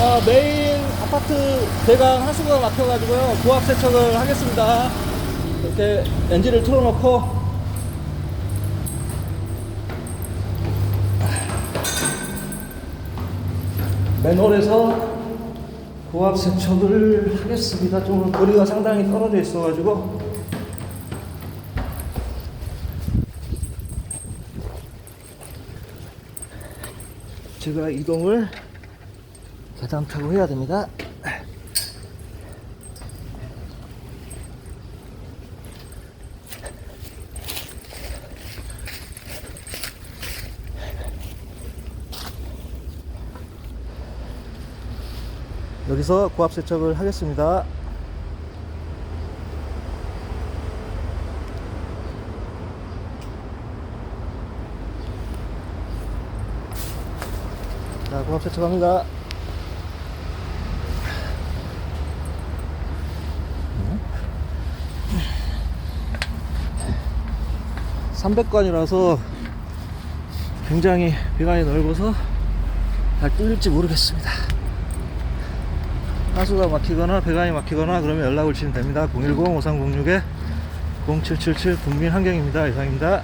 어, 메인 아파트 배관 하수구가 막혀가지고요. 고압 세척을 하겠습니다. 이렇게 엔진을 틀어놓고 맨홀에서 고압 세척을 하겠습니다. 좀 거리가 상당히 떨어져 있어가지고 제가 이동을 계단 타고 해야 됩니다. 여기서 고압 세척을 하겠습니다. 자, 고압 세척합니다. 300관이라서 굉장히 배관이 넓어서 잘 뚫릴지 모르겠습니다. 하수가 막히거나 배관이 막히거나 그러면 연락을 주시면 됩니다. 010-5306-0777 국민환경입니다. 이상입니다.